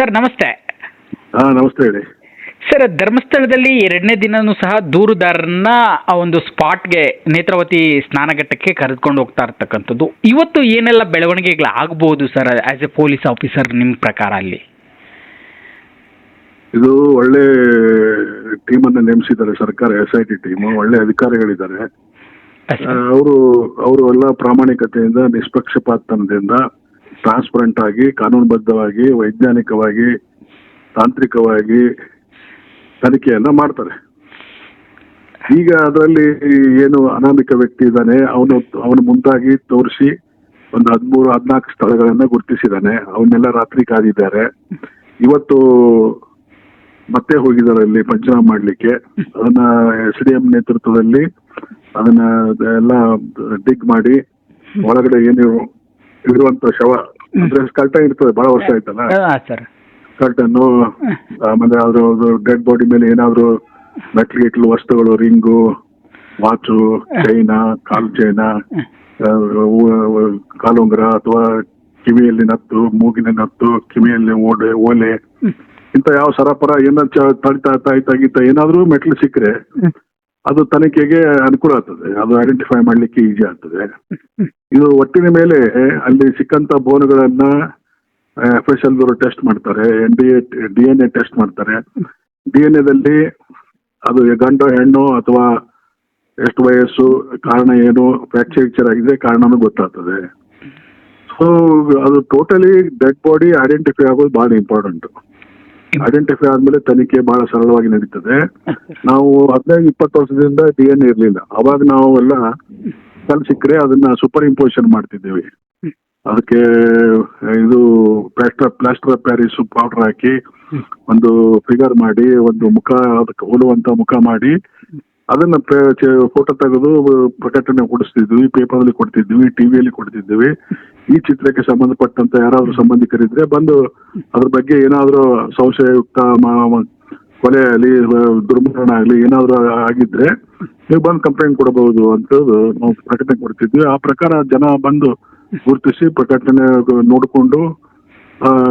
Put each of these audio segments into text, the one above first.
Sir ನಮಸ್ತೆ. ಹಾ ನಮಸ್ತೆ ಹೇಳಿ. ಸರ್ ಧರ್ಮಸ್ಥಳದಲ್ಲಿ ಎರಡನೇ ದಿನನೂ ಸಹ ದೂರುದಾರರನ್ನ ಆ ಒಂದು ಸ್ಪಾಟ್ಗೆ ನೇತ್ರಾವತಿ ಸ್ನಾನಘಟ್ಟಕ್ಕೆ ಕರೆದುಕೊಂಡು ಹೋಗ್ತಾ ಇರ್ತಕ್ಕಂಥದ್ದು. ಇವತ್ತು ಏನೆಲ್ಲ ಬೆಳವಣಿಗೆಗಳು ಆಗ್ಬೋದು sir as a police officer ನಿಮ್ಮ ಪ್ರಕಾರ ಅಲ್ಲಿ? ಇದು ಒಳ್ಳೆ ಟೀಮ್ ಅನ್ನ ನೇಮಿಸಿದ್ದಾರೆ ಸರ್ಕಾರ ಎಸ್ ಐ ಟಿ ಟೀಮ್. ಒಳ್ಳೆ ಅಧಿಕಾರಿಗಳಿದ್ದಾರೆ. ಅವರು ಅವರು ಎಲ್ಲ ಪ್ರಾಮಾಣಿಕತೆಯಿಂದ ನಿಷ್ಪಕ್ಷಪಾತನದಿಂದ ಟ್ರಾನ್ಸ್ಪರೆಂಟ್ ಆಗಿ, ಕಾನೂನುಬದ್ಧವಾಗಿ, ವೈಜ್ಞಾನಿಕವಾಗಿ, ತಾಂತ್ರಿಕವಾಗಿ ತನಿಖೆಯನ್ನ ಮಾಡ್ತಾರೆ. ಈಗ ಅದರಲ್ಲಿ ಏನು ಅನಾಮಿಕ ವ್ಯಕ್ತಿ ಇದ್ದಾನೆ, ಅವನು ಅವನು ಮುಂದಾಗಿ ತೋರಿಸಿ ಒಂದು ಹದಿಮೂರು, ಹದಿನಾಲ್ಕು ಸ್ಥಳಗಳನ್ನ ಗುರುತಿಸಿದ್ದಾನೆ. ಅವನ್ನೆಲ್ಲ ರಾತ್ರಿ ಕಾದಿದ್ದಾರೆ. ಇವತ್ತು ಮತ್ತೆ ಹೋಗಿದ್ದಾರೆ ಅಲ್ಲಿ ಪಂಚನಾಮ ಮಾಡ್ಲಿಕ್ಕೆ. ಅದನ್ನ ಎಸ್ ಡಿ ಎಂ ನೇತೃತ್ವದಲ್ಲಿ ಅದನ್ನ ಎಲ್ಲ ಡಿಗ್ ಮಾಡಿ, ಒಳಗಡೆ ಏನು ಇರುವಂತ ಶವ ಅಂದ್ರೆ ಕರ್ಟನ್ ಇರ್ತದೆ ಬಹಳ ವರ್ಷ ಆಯ್ತಲ್ಲ? ಹಾ ಸರ್. ಕರ್ಟನ್ನು ಆಮೇಲೆ ಅದ್ರ ಡೆಡ್ ಬಾಡಿ ಮೇಲೆ ಏನಾದ್ರು ಮೆಟ್ಲು ಗಿಟ್ಲು ವಸ್ತುಗಳು ರಿಂಗು ವಾಚು ಚೈನ ಕಾಲು ಚೈನ ಕಾಲುಂಗ್ರ ಅಥವಾ ಕಿವಿಯಲ್ಲಿ ನತ್ತು ಮೂಗಿನ ನತ್ತು ಕಿವಿಯಲ್ಲಿ ಓಡೆ ಓಲೆ ಇಂತ ಯಾವ ಸರಪರ ಏನಾದ್ರು ಚ- ತಡಿತಾ ತಾಯ್ತಾ ಗೀತಾ ಏನಾದ್ರೂ ಮೆಟ್ಲು ಸಿಕ್ಕರೆ ಅದು ತನಿಖೆಗೆ ಅನುಕೂಲ ಆಗ್ತದೆ. ಅದು ಐಡೆಂಟಿಫೈ ಮಾಡ್ಲಿಕ್ಕೆ ಈಸಿ ಆಗ್ತದೆ. ಇದು ಒಟ್ಟಿನ ಮೇಲೆ ಅಲ್ಲಿ ಸಿಕ್ಕಂತ ಬೋನ್ಗಳನ್ನ ಎಫ್ ಎಸ್ ಟೆಸ್ಟ್ ಮಾಡ್ತಾರೆ. N D A D N A test ಮಾಡ್ತಾರೆ. ಡಿ ಎನ್ ಎದಲ್ಲಿ ಅದು ಗಂಡು, ಹೆಣ್ಣು ಅಥವಾ ಎಷ್ಟು ವಯಸ್ಸು, ಕಾರಣ ಏನು ಫ್ರಾಕ್ಚರ್ ಆಗಿದೆ ಕಾರಣನೂ ಗೊತ್ತಾಗ್ತದೆ. ಸೊ ಅದು ಟೋಟಲಿ ಡೆಡ್ ಬಾಡಿ ಐಡೆಂಟಿಫೈ ಆಗೋದು ಬಹಳ ಇಂಪಾರ್ಟೆಂಟ್ ಐಡೆಂಟಿಫೈ ಆದ್ಮೇಲೆ ತನಿಖೆ ಬಹಳ ಸರಳವಾಗಿ ನಡೀತದೆ. ನಾವು ಹದಿನೈದು ಇಪ್ಪತ್ತು ವರ್ಷದಿಂದ ಡಿ ಎನ್ ಇರಲಿಲ್ಲ. ಅವಾಗ ನಾವು ಎಲ್ಲ ಕಲ್ ಸಿಕ್ಕರೆ ಅದನ್ನ ಸೂಪರ್ ಇಂಪೋಸಿಷನ್ ಮಾಡ್ತಿದ್ದೇವೆ ಅದಕ್ಕೆ ಇದು plaster plaster of Paris powder ಹಾಕಿ ಒಂದು ಫಿಗರ್ ಮಾಡಿ ಒಂದು ಮುಖ ಅದಕ್ಕೆ ಹೋಲುವಂತ ಮುಖ ಮಾಡಿ ಅದನ್ನ ಫೋಟೋ ತೆಗೆದು ಪ್ರಕಟಣೆ ಕೊಡಿಸ್ತಿದ್ವಿ ಪೇಪರಲ್ಲಿ ಕೊಡ್ತಿದ್ವಿ ಟಿವಿಯಲ್ಲಿ ಕೊಡ್ತಿದ್ವಿ. ಈ ಚಿತ್ರಕ್ಕೆ ಸಂಬಂಧಪಟ್ಟಂತ ಯಾರಾದ್ರೂ ಸಂಬಂಧಿಕರಿದ್ರೆ ಬಂದು ಅದ್ರ ಬಗ್ಗೆ ಏನಾದ್ರೂ ಸಂಶಯಯುಕ್ತ ಕೊಲೆ ಆಗಲಿ ದುರ್ಮರಣ ಆಗಲಿ, ಏನಾದ್ರೂ ಆಗಿದ್ರೆ ನೀವು ಬಂದು ಕಂಪ್ಲೇಂಟ್ ಕೊಡಬಹುದು ಅಂತ ನಾವು ಪ್ರಕಟಣೆ ಕೊಡ್ತಿದ್ವಿ. ಆ ಪ್ರಕಾರ ಜನ ಬಂದು ಗುರುತಿಸಿ ಪ್ರಕಟಣೆ ನೋಡಿಕೊಂಡು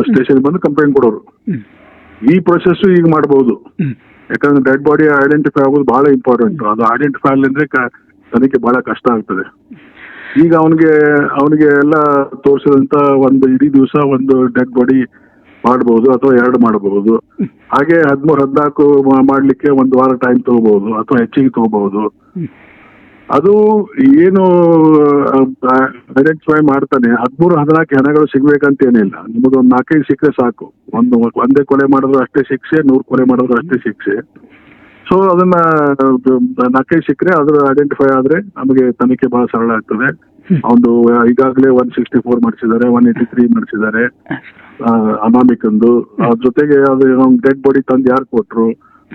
ಸ್ಟೇಷನ್ ಬಂದು ಕಂಪ್ಲೇಂಟ್ ಕೊಡೋರು. ಈ ಪ್ರೊಸೆಸ್ ಈಗ ಮಾಡಬಹುದು ಯಾಕಂದ್ರೆ ಡೆಡ್ ಬಾಡಿ ಐಡೆಂಟಿಫೈ ಆಗೋದು ಬಹಳ ಇಂಪಾರ್ಟೆಂಟ್ ಅದು ಐಡೆಂಟಿಫೈ ಅಂದ್ರೆ ತನಿಖೆ ಬಹಳ ಕಷ್ಟ ಆಗ್ತದೆ. ಈಗ ಅವನಿಗೆ ಅವನಿಗೆ ಎಲ್ಲ ತೋರಿಸಿದಂತ ಒಂದು ಇಡೀ ದಿವಸ ಒಂದು ಡೆಡ್ ಬಾಡಿ ಮಾಡಬಹುದು ಅಥವಾ ಎರಡು ಮಾಡಬಹುದು ಹಾಗೆ ಹದಿಮೂರು ಹದಿನಾಲ್ಕು ಮಾಡ್ಲಿಕ್ಕೆ ಒಂದು ವಾರ ಟೈಮ್ ತಗೋಬಹುದು ಅಥವಾ ಹೆಚ್ಚಿಗೆ ತಗೋಬಹುದು. ಅದು ಏನು ಐಡೆಂಟಿಫೈ ಮಾಡ್ತಾನೆ. ಹದಿಮೂರು, ಹದಿನಾಲ್ಕು ಹೆಣಗಳು ಸಿಗ್ಬೇಕಂತ ಏನಿಲ್ಲ. ನಿಮಗೆ ಒಂದು ನಾಲ್ಕೈದು ಸಿಕ್ಕರೆ ಸಾಕು. ಒಂದು, ಒಂದೇ ಕೊಲೆ ಮಾಡಿದ್ರು ಅಷ್ಟೇ ಶಿಕ್ಷೆ, ನೂರು ಕೊಲೆ ಮಾಡಿದ್ರು ಅಷ್ಟೇ ಶಿಕ್ಷೆ. ಸೊ ಅದನ್ನ ನಾಲ್ಕೈದು ಸಿಕ್ಕರೆ ಅದ್ರ ಐಡೆಂಟಿಫೈ ಆದ್ರೆ ನಮಗೆ ತನಿಖೆ ಬಹಳ ಸರಳ ಆಗ್ತದೆ. ಒಂದು, ಈಗಾಗಲೇ ಒನ್ ಸಿಕ್ಸ್ಟಿ ಫೋರ್ ಮಾಡಿಸಿದ್ದಾರೆ ಒನ್ ಏಯ್ಟಿ ತ್ರೀ ಮಾಡಿಸಿದ್ದಾರೆ ಅನಾಮಿಕಂದು. ಅದ್ರ ಜೊತೆಗೆ ಅದು ಡೆಡ್ ಬಾಡಿ ತಂದು ಯಾರು ಕೊಟ್ರು?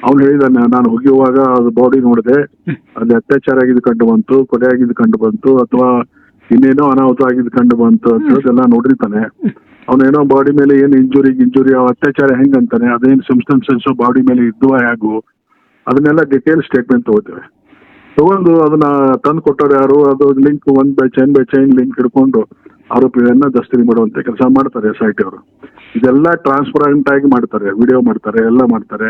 ಅವ್ನು ಹೇಳಿದಾನೆ, ನಾನು ಹೋಗಿರುವಾಗ ಅದು ಬಾಡಿ ನೋಡಿದೆ, ಅಲ್ಲಿ ಅತ್ಯಾಚಾರ ಆಗಿದ್ದು ಕಂಡು ಬಂತು, ಕೊಲೆ ಆಗಿದ್ದು ಕಂಡು ಬಂತು, ಅಥವಾ ಇನ್ನೇನೋ ಅನಾಹುತ ಆಗಿದ್ದು ಕಂಡು ಬಂತು ಅಂತ ಹೇಳೋದೆಲ್ಲ ನೋಡಿರ್ತಾನೆ ಅವನೇನೋ ಬಾಡಿ ಮೇಲೆ ಏನು ಇಂಜುರಿ ಇಂಜುರಿ ಆ ಅತ್ಯಾಚಾರ ಹೆಂಗಂತಾನೆ ಅದೇನು ಸಬ್ಸ್ಟೆನ್ಸಸ್ ಬಾಡಿ ಮೇಲೆ ಇದ್ದು ಹೇಗು, ಅದನ್ನೆಲ್ಲ ಡಿಟೇಲ್ ಸ್ಟೇಟ್ಮೆಂಟ್ ತಗೋತೇವೆ. ತಗೊಂಡು ಅದನ್ನ ತಂದು ಕೊಟ್ಟವ್ರು ಯಾರು, ಅದು ಲಿಂಕ್ ಒಂದ್ by chain by chain link ಹಿಡ್ಕೊಂಡು ಆರೋಪಿಗಳನ್ನ ದಸ್ತರಿ ಮಾಡುವಂತ ಕೆಲಸ ಮಾಡ್ತಾರೆ ಎಸ್ ಐ ಟಿ ಅವರು. ಇದೆಲ್ಲ ಟ್ರಾನ್ಸ್ಪರೆಂಟ್ ಆಗಿ ಮಾಡ್ತಾರೆ ವಿಡಿಯೋ ಮಾಡ್ತಾರೆ, ಎಲ್ಲ ಮಾಡ್ತಾರೆ.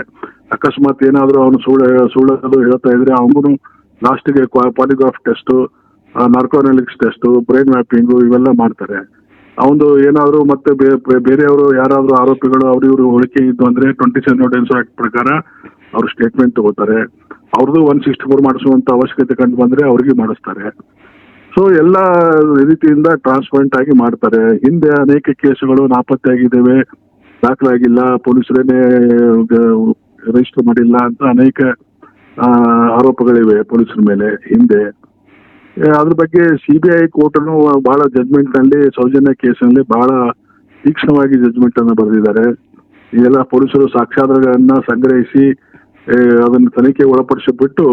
ಅಕಸ್ಮಾತ್ ಏನಾದರೂ ಅವನು ಸುಳ್ಳು ಸುಳ್ಳು ಹೇಳ್ತಾ ಇದ್ರೆ ಅವನು ಲಾಸ್ಟ್ಗೆ polygraph test narcoanalysis test brain mapping ಇವೆಲ್ಲ ಮಾಡ್ತಾರೆ. ಅವನು ಏನಾದರೂ ಮತ್ತೆ ಬೇರೆಯವರು ಯಾರಾದರೂ ಆರೋಪಿಗಳು ಅವ್ರ ಇವರು ಹೋಲಿಕೆ ಇದ್ದು ಅಂದ್ರೆ ಟ್ವೆಂಟಿ ಸೆವೆನ್ ನೋಡೆನ್ಸ್ ಆಕ್ಟ್ ಪ್ರಕಾರ ಅವ್ರು ಸ್ಟೇಟ್ಮೆಂಟ್ ತಗೋತಾರೆ. ಅವ್ರದ್ದು ಒನ್ ಸಿಕ್ಸ್ಟಿ ಫೋರ್ ಮಾಡಿಸುವಂತ ಅವಶ್ಯಕತೆ ಕಂಡು ಬಂದ್ರೆ ಅವ್ರಿಗೆ ಮಾಡಿಸ್ತಾರೆ. ಸೊ ಎಲ್ಲ ರೀತಿಯಿಂದ ಟ್ರಾನ್ಸ್ಪರೆಂಟ್ ಆಗಿ ಮಾಡ್ತಾರೆ. ಹಿಂದೆ ಅನೇಕ ಕೇಸುಗಳು ನಾಪತ್ತೆ ಆಗಿದ್ದೇವೆ ದಾಖಲಾಗಿಲ್ಲ. ಪೊಲೀಸರೇನೆ ರಿಜಿಸ್ಟರ್ ಮಾಡಿಲ್ಲ ಅಂತ ಅನೇಕ ಆರೋಪಗಳಿವೆ ಪೊಲೀಸರ ಮೇಲೆ, ಹಿಂದೆ. ಅದ್ರ ಬಗ್ಗೆ ಸಿ ಬಿ ಐ ಕೋರ್ಟನು ಬಹಳ ಜಜ್ಮೆಂಟ್ನಲ್ಲಿ ಸೌಜನ್ಯ ಕೇಸಿನಲ್ಲಿ ಬಹಳ ತೀಕ್ಷ್ಣವಾಗಿ ಜಜ್ಮೆಂಟ್ ಅನ್ನು ಬರೆದಿದ್ದಾರೆ. ಇದೆಲ್ಲ ಪೊಲೀಸರು ಸಾಕ್ಷ್ಯಾಧಾರಗಳನ್ನ ಸಂಗ್ರಹಿಸಿ ಅದನ್ನು ತನಿಖೆ ಒಳಪಡಿಸಿಬಿಟ್ಟು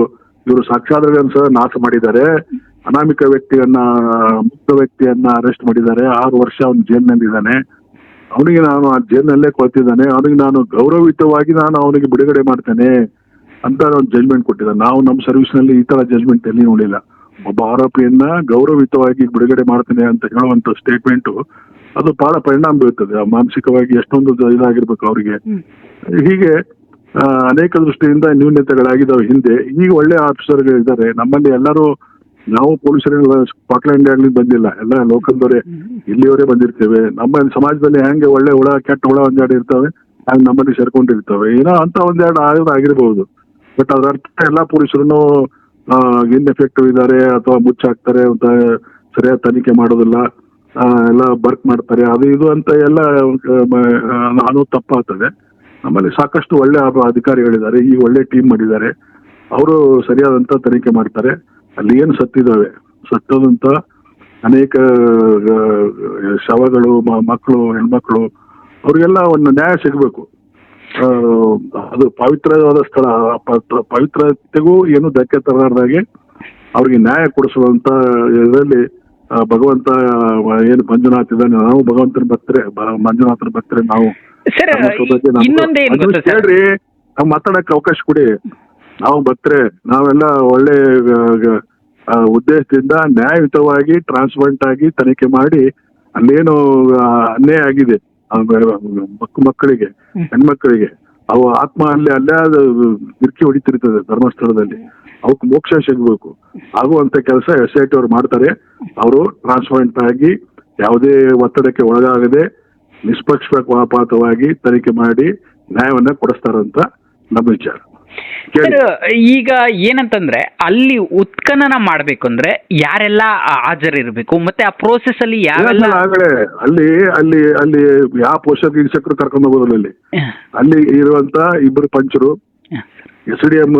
ಇವರು ಸಾಕ್ಷ್ಯಾಧಾರಗಳನ್ನು ಸಹ ನಾಶ ಮಾಡಿದ್ದಾರೆ. ಅನಾಮಿಕ ವ್ಯಕ್ತಿಯನ್ನ ಮುಕ್ತ ವ್ಯಕ್ತಿಯನ್ನ ಅರೆಸ್ಟ್ ಮಾಡಿದ್ದಾರೆ. ಆರು ವರ್ಷ ಅವನು ಜೈಲಿನಲ್ಲಿದ್ದಾನೆ ಅವನಿಗೆ ನಾನು ಆ ಜೈಲಿನಲ್ಲೇ ಕೊಳ್ತಿದ್ದಾನೆ ಅವನಿಗೆ ನಾನು ಗೌರವಯುತವಾಗಿ ನಾನು ಅವನಿಗೆ ಬಿಡುಗಡೆ ಮಾಡ್ತೇನೆ ಅಂತ ಒಂದು ಜಜ್ಮೆಂಟ್ ಕೊಟ್ಟಿದ್ದಾರೆ ನಾವು ನಮ್ಮ ಸರ್ವಿಸ್ನಲ್ಲಿ ಈ ತರ ಜಜ್ಮೆಂಟ್ ಎಲ್ಲಿ ನೋಡಿಲ್ಲ ಒಬ್ಬ ಆರೋಪಿಯನ್ನ ಗೌರವಿತವಾಗಿ ಬಿಡುಗಡೆ ಮಾಡ್ತೇನೆ ಅಂತ ಹೇಳುವಂತ ಸ್ಟೇಟ್ಮೆಂಟ್ ಅದು ಬಹಳ ಪರಿಣಾಮ ಬೀರುತ್ತದೆ. ಆ ಮಾನಸಿಕವಾಗಿ ಎಷ್ಟೊಂದು ಇದಾಗಿರ್ಬೇಕು ಅವರಿಗೆ. ಹೀಗೆ ಅನೇಕ ದೃಷ್ಟಿಯಿಂದ ನ್ಯೂನತೆಗಳಾಗಿದ್ದಾವೆ ಹಿಂದೆ. ಈಗ ಒಳ್ಳೆ ಆಫೀಸರ್ಗಳಿದ್ದಾರೆ ನಮ್ಮಲ್ಲಿ ಎಲ್ಲರೂ ನಾವು ಪೊಲೀಸರು ಸ್ಕಾಟ್ಲೆಂಡ್ ಆಗಲಿ ಬಂದಿಲ್ಲ. ಎಲ್ಲ ಲೋಕಲ್ದವರೇ ಇಲ್ಲಿಯವರೇ ಬಂದಿರ್ತೇವೆ. ನಮ್ಮ ಸಮಾಜದಲ್ಲಿ ಹೆಂಗೆ ಒಳ್ಳೆ ಹುಳ ಕೆಟ್ಟ ಹುಳ ಒಂದೆರಡು ಇರ್ತವೆ ಹಂಗೆ ನಮ್ಮಲ್ಲಿ ಸೇರ್ಕೊಂಡಿರ್ತವೆ. ಏನೋ ಅಂತ ಒಂದೆರಡು ಆಯೋಗ ಆಗಿರ್ಬೋದು. ಬಟ್ ಅದರ ಅರ್ಥ ಎಲ್ಲ ಪೊಲೀಸರು ಇನ್ಎಫೆಕ್ಟಿವ್ ಇದ್ದಾರೆ ಅಥವಾ ಮುಚ್ಚಾಕ್ತಾರೆ ಅಂತ ಸರಿಯಾದ ತನಿಖೆ ಮಾಡೋದಿಲ್ಲ. ಎಲ್ಲ ಬರ್ಕ್ ಮಾಡ್ತಾರೆ. ಅದು ಇದು ಅಂತ ಎಲ್ಲ ನಾನು ತಪ್ಪಾಗ್ತದೆ. ನಮ್ಮಲ್ಲಿ ಸಾಕಷ್ಟು ಒಳ್ಳೆ ಅಧಿಕಾರಿಗಳಿದ್ದಾರೆ. ಈ ಒಳ್ಳೆ ಟೀಮ್ ಮಾಡಿದ್ದಾರೆ. ಅವರು ಸರಿಯಾದಂತ ತನಿಖೆ ಮಾಡ್ತಾರೆ. ಅಲ್ಲಿ ಏನು ಸತ್ತಿದ್ದಾವೆ? ಸತ್ತದಂತ ಅನೇಕ ಶವಗಳು ಮಕ್ಕಳು ಹೆಣ್ಮಕ್ಳು ಅವ್ರಿಗೆಲ್ಲ ಒಂದು ನ್ಯಾಯ ಸಿಗಬೇಕು. ಅದು ಪವಿತ್ರವಾದ ಸ್ಥಳ ಪವಿತ್ರತೆಗೂ ಏನು ಧಕ್ಕೆ ತರಲಾರ್ದಾಗೆ ಅವ್ರಿಗೆ ನ್ಯಾಯ ಕೊಡಿಸುವಂತ ಇದರಲ್ಲಿ ಭಗವಂತ ಏನು ಮಂಜುನಾಥ್ ಇದ್ದಾನೆ. ನಾವು ಭಗವಂತನ ಭಕ್ತರೆ ಮಂಜುನಾಥನ ಭಕ್ತರೆ ನಾವು. ಹೇಳ್ರಿ ಮಾತಾಡಕ್ಕೆ ಅವಕಾಶ ಕೊಡಿ. ನಾವು ಭಕ್ತರೆ ನಾವೆಲ್ಲ ಒಳ್ಳೆ ಉದ್ದೇಶದಿಂದ ನ್ಯಾಯಯುತವಾಗಿ ಟ್ರಾನ್ಸ್ಪರೆಂಟ್ ಆಗಿ ತನಿಖೆ ಮಾಡಿ ಅಲ್ಲೇನು ಅನ್ಯಾಯ ಆಗಿದೆ. ಮಕ್ಕಳಿಗೆ ಹೆಣ್ಮಕ್ಕಳಿಗೆ ಅವು ಆತ್ಮ ಅಲ್ಲಿ ಅಲ್ಲೇ ಅದು ಗಿರ್ಕಿ ಹೊಡಿತಿರ್ತದೆ ಧರ್ಮಸ್ಥಳದಲ್ಲಿ. ಅವಕ್ಕೆ ಮೋಕ್ಷ ಸಿಗಬೇಕು. ಆಗುವಂತ ಕೆಲಸ ಎಸ್ ಐ ಟಿ ಅವ್ರು ಮಾಡ್ತಾರೆ. ಅವರು ಟ್ರಾನ್ಸ್ಪರೆಂಟ್ ಆಗಿ ಯಾವುದೇ ಒತ್ತಡಕ್ಕೆ ಒಳಗಾಗದೆ ನಿಷ್ಪಕ್ಷಪಾತವಾಗಿ ತನಿಖೆ ಮಾಡಿ ನ್ಯಾಯವನ್ನ ಕೊಡಿಸ್ತಾರಂತ ನಮ್ಮ ವಿಚಾರ. ಸರ್ ಈಗ ಏನಂತಂದ್ರೆ ಅಲ್ಲಿ ಉತ್ಖನನ ಮಾಡ್ಬೇಕು ಅಂದ್ರೆ ಯಾರೆಲ್ಲ ಹಾಜರಿರ್ಬೇಕು ಮತ್ತೆ ಆ ಪ್ರೋಸೆಸ್ ಅಲ್ಲಿ ಯಾರೆಲ್ಲ ಆಗಲೇ ಅಲ್ಲಿ ಅಲ್ಲಿ ಅಲ್ಲಿ ಯಾವ ಪೋಷಕ ಶಿಕ್ಷಕರು ಕರ್ಕೊಂಡು ಹೋಗೋದಿಲ್ಲ ಅಲ್ಲಿ. ಅಲ್ಲಿ ಇರುವಂತ ಇಬ್ಬರು ಪಂಚರು S D M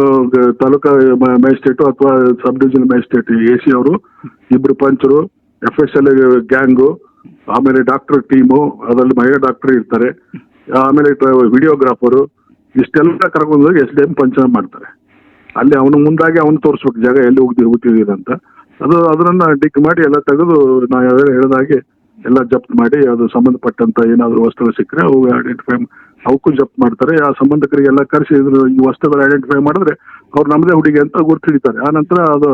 taluka magistrate ಅಥವಾ sub division magistrate A C ಅವರು ಇಬ್ರು ಪಂಚರು ಎಫ್ ಎಸ್ ಎಲ್ ಗ್ಯಾಂಗು ಆಮೇಲೆ ಡಾಕ್ಟರ್ ಟೀಮು ಅದರಲ್ಲಿ ಮಹಿಳಾ ಡಾಕ್ಟರ್ ಇರ್ತಾರೆ. ಆಮೇಲೆ ವಿಡಿಯೋಗ್ರಾಫರು ಇಷ್ಟೆಲ್ಲ ಕರ್ಕೊಂಡು ಹೋಗಿ ಎಸ್ ಡಿ ಪಂಚನ ಮಾಡ್ತಾರೆ. ಅಲ್ಲಿ ಅವನು ಮುಂದಾಗಿ ಅವನು ತೋರಿಸ್ಬೇಕು, ಜಾಗ ಎಲ್ಲಿ ಹೋಗಿ ಹೋಗ್ತಿದ್ದೀರ ಅಂತ. ಅದು ಅದನ್ನ ಡಿಕ್ ಮಾಡಿ ಎಲ್ಲ ತೆಗೆದು ನಾವು ಯಾವ್ಯಾವ ಹೇಳಿದಾಗೆ ಎಲ್ಲ ಜಪ್ತ್ ಮಾಡಿ, ಅದು ಸಂಬಂಧಪಟ್ಟಂತ ಏನಾದ್ರು ವಸ್ತುಗಳು ಸಿಕ್ಕರೆ ಅವು ಐಡೆಂಟಿಫೈ ಅವಕ್ಕೂ ಜಪ್ತ್ ಮಾಡ್ತಾರೆ. ಆ ಸಂಬಂಧಿಕರಿಗೆಲ್ಲ ಕರೆಸಿ ಇದ್ರ, ಈ ವಸ್ತುಗಳು ಐಡೆಂಟಿಫೈ ಮಾಡಿದ್ರೆ ಅವ್ರು ನಮ್ದೇ ಹುಡುಗಿ ಅಂತ ಗುರ್ತು ಹಿಡಿತಾರೆ ಆ ನಂತರ ಅದು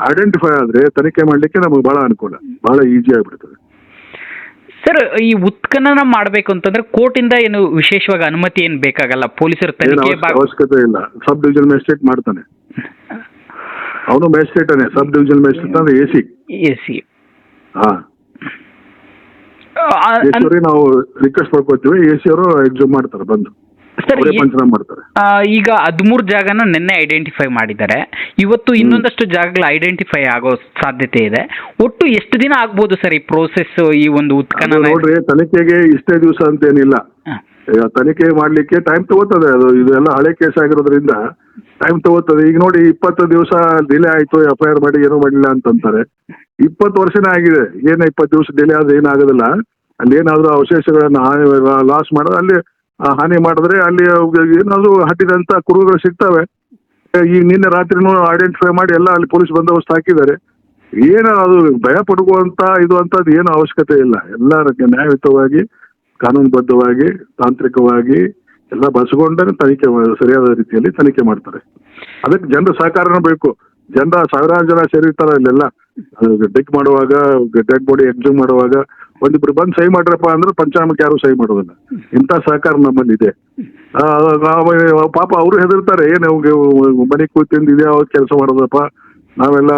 ಐಡೆಂಟಿಫೈ ಆದ್ರೆ ತನಿಖೆ ಮಾಡ್ಲಿಕ್ಕೆ ನಮಗೆ ಬಹಳ ಅನುಕೂಲ, ಬಹಳ ಈಸಿ ಆಗ್ಬಿಡ್ತದೆ. ಸರ್ ಈ ಉತ್ಖನನ ಮಾಡಬೇಕು ಅಂತಂದ್ರೆ ಇಂದ ಏನು ವಿಶೇಷವಾಗಿ ಅನುಮತಿ ಏನು ಬೇಕಾಗಲ್ಲ? ಪೊಲೀಸರು ಏನು ತನಿಖೆ ಅವಶ್ಯ- ಅವಶ್ಯಕತೆ ಇಲ್ಲ. ಸಬ್ ಡಿವಿಷನ್ ಮ್ಯಾಜಿಸ್ಟ್ರೇಟ್ ಮಾಡ್ತಾನೆ. ಅವನು ಮ್ಯಾಜಿಸ್ಟ್ರೇಟ್ ಅನೇ ಸಬ್ ಡಿವಿಷನ್ ಮ್ಯಾಜಿಸ್ಟ್ರೇಟ್ ಅಂದ್ರೆ ಎ ಸಿ. S C. ಹಾ. ಎ ಸಿ ಅವ್ರಿಗೆ ನಾವು ರಿಕ್ವೆಸ್ಟ್ ಮಾಡ್ಕೊತೀವಿ ಎ ಸಿ ಅವರು ಎಕ್ಸಾಮ್ ಮಾಡ್ತಾರೆ ಬಂದು. ಸರ್ ಅವರೇ ಪಂಚನಾಮ ಮಾಡ್ತಾರೆ. ಆ, ಈಗ ಹದಿಮೂರು ಜಾಗನ ನಿನ್ನೆ ಐಡೆಂಟಿಫೈ ಮಾಡಿದ್ದಾರೆ. ಇವತ್ತು ಇನ್ನೊಂದಷ್ಟು ಜಾಗಗಳು ಐಡೆಂಟಿಫೈ ಆಗೋ ಸಾಧ್ಯತೆ ಇದೆ. ಒಟ್ಟು ಎಷ್ಟು ದಿನ ಆಗ್ಬೋದು ಸರ್ ಈ ಪ್ರೋಸೆಸ್ ಈ ಒಂದು ಅದು ಉತ್ಖನನ ನೋಡ್ರಿ ತನಿಖೆಗೆ ಇಷ್ಟೇ ದಿವಸ ಅಂತ ಏನಿಲ್ಲ ಹ. ಈಗ ತನಿಖೆ ಮಾಡ್ಲಿಕ್ಕೆ ಟೈಮ್ ತಗೋತದೆ. ಅದು ಇದೆಲ್ಲ ಹಳೆ ಕೇಸ್ ಆಗಿರೋದ್ರಿಂದ ಟೈಮ್ ತಗೋತದೆ. ಈಗ ನೋಡಿ ಇಪ್ಪತ್ತು ದಿವಸ ಡಿಲೇ ಆಯ್ತು ಎಫ್ ಐ ಆರ್ ಮಾಡಿ ಏನೂ ಮಾಡಿಲ್ಲ ಅಂತಂತಾರೆ. ಇಪ್ಪತ್ತು ವರ್ಷನೇ ಆಗಿದೆ. ಏನು ಇಪ್ಪತ್ತು ದಿವಸ ಡಿಲೇ ಆದ್ರೆ ಏನಾಗೋದಿಲ್ಲ. ಅಲ್ಲಿ ಏನಾದರೂ ಅವಶೇಷಗಳನ್ನ ಲಾಸ್ ಮಾಡೋದು. ಅಲ್ಲಿ ಹಾನಿ ಮಾಡಿದ್ರೆ ಅಲ್ಲಿ ಏನಾದರೂ ಹಟ್ಟಿದಂತ ಕುರುಗಳು ಸಿಗ್ತವೆ. ಈಗ ನಿನ್ನೆ ರಾತ್ರಿನೂ ಐಡೆಂಟಿಫೈ ಮಾಡಿ ಎಲ್ಲ ಅಲ್ಲಿ ಪೊಲೀಸ್ ಬಂದೋಬಸ್ತ್ ಹಾಕಿದ್ದಾರೆ. ಏನು ಅದು ಭಯ ಪಡುವಂತ ಇದು ಅಂತ ಏನು ಅವಶ್ಯಕತೆ ಇಲ್ಲ. ಎಲ್ಲ ನ್ಯಾಯಯುತವಾಗಿ, ಕಾನೂನುಬದ್ಧವಾಗಿ, ತಾಂತ್ರಿಕವಾಗಿ ಎಲ್ಲ ಬಳಸಿಕೊಂಡೇ ತನಿಖೆ ಸರಿಯಾದ ರೀತಿಯಲ್ಲಿ ತನಿಖೆ ಮಾಡ್ತಾರೆ. ಅದಕ್ಕೆ ಜನರ ಸಹಕಾರನೂ ಬೇಕು. ಜನರ ಸಾವಿರಾರು ಜನ ಸೇರಿರ್ತಾರೆ ಅಲ್ಲೆಲ್ಲ. ಡೆಕ್ ಮಾಡುವಾಗ, ಡೆಡ್ ಬಾಡಿ ಎಕ್ಸಿಮ್ ಮಾಡುವಾಗ ಒಂದಿಬ್ರು ಬಂದು ಸಹಿ ಮಾಡ್ರಪ್ಪ ಅಂದ್ರೆ ಪಂಚಾಮಕ್ಕೆ ಯಾರು ಸಹಿ ಮಾಡೋದಿಲ್ಲ. ಇಂಥ ಸಹಕಾರ ನಮ್ಮಲ್ಲಿ ಇದೆ ಪಾಪ ಅವರು ಹೆದರ್ತಾರೆ, ಏನು ಮನೆ ಕೂತಿಂದ ಇದೇ ಕೆಲಸ ಮಾಡೋದಪ್ಪ. ನಾವೆಲ್ಲ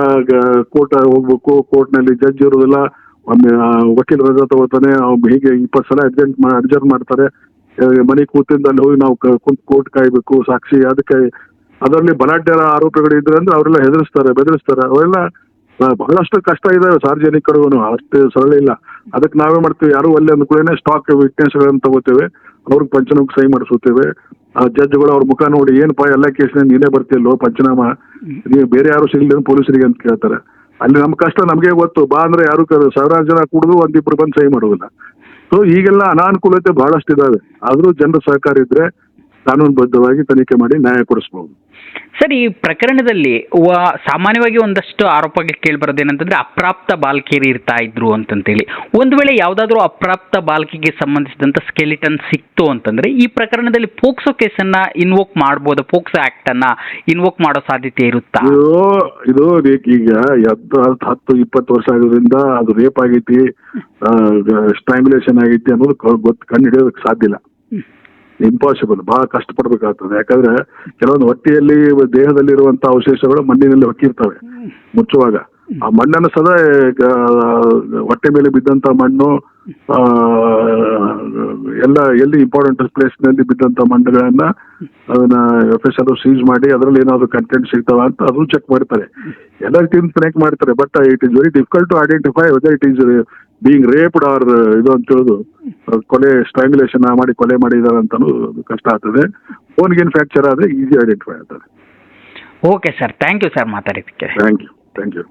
ಕೋರ್ಟ್ ಹೋಗ್ಬೇಕು, ಕೋರ್ಟ್ನಲ್ಲಿ ಜಡ್ಜ್ ಇರೋದಿಲ್ಲ. ಒಮ್ಮೆ ವಕೀಲ ರಜಾ ತಗೋತಾನೆ ಹೀಗೆ ಇಪ್ಪತ್ತು ಸಲ ಅಡ್ಜೆಂಟ್ ಅಡ್ಜರ್ಟ್ ಮಾಡ್ತಾರೆ. ಮನೆ ಕೂತಿಂದ ಅಲ್ಲಿ ಹೋಗಿ ನಾವು ಕೋರ್ಟ್ ಕಾಯ್ಬೇಕು, ಸಾಕ್ಷಿ, ಅದಕ್ಕೆ ಅದರಲ್ಲಿ ಬಲಾಢ್ಯರ ಆರೋಪಿಗಳು ಇದ್ರೆ ಅಂದ್ರೆ ಅವರೆಲ್ಲ ಹೆದರಿಸ್ತಾರೆ, ಬೆದರಿಸ್ತಾರೆ. ಅವೆಲ್ಲ ಬಹಳಷ್ಟು ಕಷ್ಟ ಇದಾವೆ ಸಾರ್ವಜನಿಕರು ಅಷ್ಟು ಸರಳ ಇಲ್ಲ. ಅದಕ್ಕೆ ನಾವೇ ಮಾಡ್ತೀವಿ. ಯಾರು ಅಲ್ಲಿ ಅಂದ್ಕೊಳ್ಳೇನೆ ಸ್ಟಾಕ್ ವಿಟ್ನೆಸ್ಗಳನ್ನ ತಗೋತೇವೆ. ಅವ್ರಿಗೆ ಪಂಚನಾಮ ಸಹಿ ಮಾಡಿಸುತ್ತೇವೆ. ಆ ಜಡ್ಜ್ಗಳು ಅವ್ರ ಮುಖ ನೋಡಿ, ಏನಪ್ಪ ಎಲ್ಲ ಕೇಸಿನ ನೀನೇ ಬರ್ತಿಲ್ಲೋ ಪಂಚನಾಮ? ನೀವು ಬೇರೆ ಯಾರು ಸಿಗಲಿಲ್ಲ ಪೊಲೀಸರಿಗೆ ಅಂತ ಕೇಳ್ತಾರೆ. ಅಲ್ಲಿ ನಮ್ಮ ಕಷ್ಟ ನಮಗೆ ಗೊತ್ತು. ಬಾ ಅಂದ್ರೆ ಯಾರು ಸಾವಿರಾರು ಜನ ಕುಡಿದು ಒಂದಿಬ್ರು ಬಂದು ಸಹಿ ಮಾಡುವುದಿಲ್ಲ. ಸೊ ಈಗೆಲ್ಲ ಅನಾನುಕೂಲತೆ ಬಹಳಷ್ಟು ಇದಾವೆ ಆದರೂ ಜನರ ಸಹಕಾರ ಇದ್ರೆ ಕಾನೂನುಬದ್ಧವಾಗಿ ತನಿಖೆ ಮಾಡಿ ನ್ಯಾಯ ಕೊಡಿಸ್ಬೋದು. ಸರ್, ಈ ಪ್ರಕರಣದಲ್ಲಿ ಸಾಮಾನ್ಯವಾಗಿ ಒಂದಷ್ಟು ಆರೋಪಗಳು ಕೇಳಿ ಬರೋದೇನಂತಂದ್ರೆ ಅಪ್ರಾಪ್ತ ಬಾಲಕಿಯರು ಇರ್ತಾ ಇದ್ರು ಅಂತಂತೇಳಿ. ಒಂದು ವೇಳೆ ಯಾವುದಾದ್ರೂ ಅಪ್ರಾಪ್ತ ಬಾಲಕಿಗೆ ಸಂಬಂಧಿಸಿದಂತ ಸ್ಕೆಲಿಟನ್ ಸಿಕ್ತು ಅಂತಂದ್ರೆ ಈ ಪ್ರಕರಣದಲ್ಲಿ ಪೋಕ್ಸೋ ಕೇಸನ್ನ ಇನ್ವೋಕ್ ಮಾಡಬಹುದು ಪೋಕ್ಸೋ ಆಕ್ಟ್ ಅನ್ನ ಇನ್ವೋಕ್ ಮಾಡೋ ಸಾಧ್ಯತೆ ಇರುತ್ತಾ? ಇದು ಈಗ ಹತ್ತು ಇಪ್ಪತ್ತು ವರ್ಷ ಆಗೋದ್ರಿಂದ ಅದು ರೇಪ್ ಆಗೈತಿ ಸ್ಟ್ರಾಂಗ್ಯುಲೇಷನ್ ಆಗೈತಿ ಅನ್ನೋದು ಗೊತ್ತು ಕಂಡು ಹಿಡಿಯೋದಕ್ಕೆ ಸಾಧ್ಯ ಇಲ್ಲ. ಇಂಪಾಸಿಬಲ್ ಬಹಳ ಕಷ್ಟಪಡ್ಬೇಕಾಗ್ತದೆ. ಯಾಕಂದ್ರೆ ಕೆಲವೊಂದು ಹೊಟ್ಟೆಯಲ್ಲಿ ದೇಹದಲ್ಲಿರುವಂತಹ ಅವಶೇಷಗಳು ಮಣ್ಣಿನಲ್ಲಿ ಹೊಕ್ಕಿರ್ತವೆ ಮುಚ್ಚುವಾಗ. ಆ ಮಣ್ಣನ್ನು ಸದಾ ಹೊಟ್ಟೆ ಮೇಲೆ ಬಿದ್ದಂತ ಮಣ್ಣು ಎಲ್ಲ ಎಲ್ಲಿ ಇಂಪಾರ್ಟೆಂಟ್ ಪ್ಲೇಸ್ನಲ್ಲಿ ಬಿದ್ದಂತ ಮಣ್ಣುಗಳನ್ನ ಅದನ್ನ ಎಫ್ ಎಸ್ ಅದು ಸೀಸ್ ಮಾಡಿ ಅದರಲ್ಲಿ ಏನಾದ್ರು ಕಂಟೆಂಟ್ ಸಿಗ್ತಾವ ಅಂತ ಅದು ಚೆಕ್ ಮಾಡ್ತಾರೆ. ಎಲ್ಲ ರೀತಿಯಿಂದ ಕನೆಕ್ಟ್ ಮಾಡ್ತಾರೆ but it is very difficult to identify whether it is being raped or ಇದು ಅಂತ ಹೇಳುದು. ಕೊಲೆ ಸ್ಟ್ರಾಂಗ್ಯುಲೇಷನ್ ಮಾಡಿ ಕೊಲೆ ಮಾಡಿದಾರೆ ಅಂತಾನು ಕಷ್ಟ ಆಗ್ತದೆ. ಫೋನ್ಗೇನು ಫ್ರಾಕ್ಚರ್ ಆದ್ರೆ ಈಸಿ ಐಡೆಂಟಿಫೈ ಆಗ್ತದೆ. Okay sir thank you sir ಮಾತಾಡಿದ್ದಕ್ಕೆ. Thank you thank you